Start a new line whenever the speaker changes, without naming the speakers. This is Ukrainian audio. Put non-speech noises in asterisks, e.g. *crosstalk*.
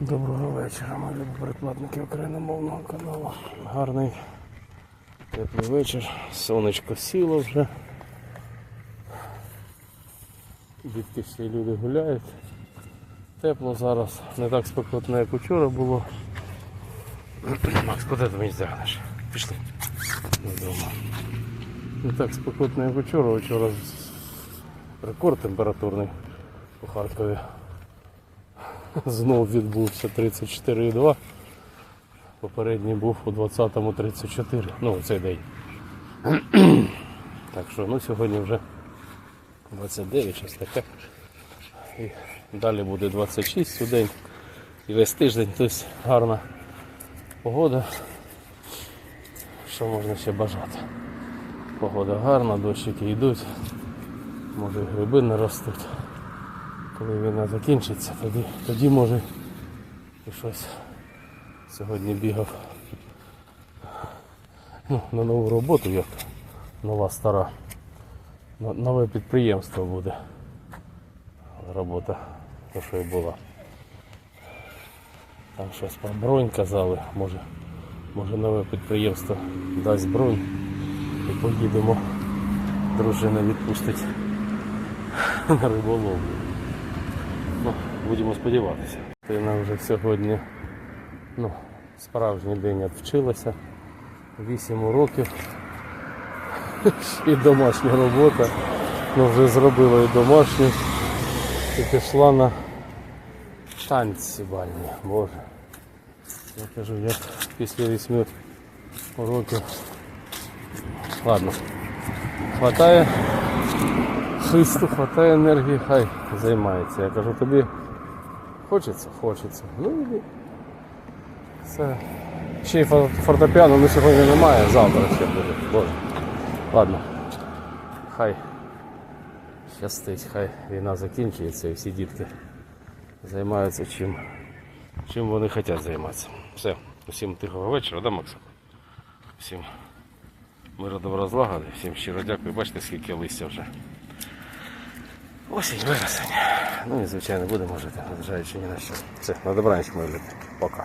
Доброго вечора, мої любі передплатники україномовного каналу. Гарний теплий вечір. Сонечко сіло вже. Дітки всі люди гуляють. Тепло зараз, не так спекотно, як учора було. Макс, куди ти мені тягнеш? Пішли. Додому. Не так спекотно, як учора. Учора рекорд температурний у Харкові. Знов відбувся 34,2. Попередній був у 20-му 34. Ну, цей день. Так що, ну сьогодні вже 29, щось таке. І далі буде 26 у день. І весь тиждень, тобто гарна погода. Що можна ще бажати? Погода гарна, дощики йдуть, може і гриби не ростуть. Коли війна закінчиться, тоді, тоді може і щось сьогодні бігав ну, на нову роботу, як нова стара. Нове підприємство буде. Робота, то що і була. Там щось про бронь казали, може, може нове підприємство дасть бронь і поїдемо. Дружина відпустить *laughs* на риболовлю. Ну, будемо сподіватися. Вона вже сьогодні ну, справжній день відвчилася. 8 уроків. *laughs* І домашня робота. Ну, вже зробила і домашню. І пішла на танці бальні. Боже. Я кажу, як після 8 уроків. Ладно. Хватає хисту, хватає енергії, хай займається. Я кажу, тобі хочеться? Хочеться. Ну іди. Все. Ще й фортепіано ну, сьогодні немає, завтра ще буде. Боже. Ладно. Хай щастить, хай війна закінчується і всі дітки займаються чим, чим вони хочуть займатися. Все. Усім тихого вечора, да, Максим? Всім миру добра злагоди, всім щиро дякую. Бачите, скільки листя вже. Осінь, вересень. Ну і звичайно будемо жити, незважаючи ні на що. Все, на добраніч, мої люди. Пока.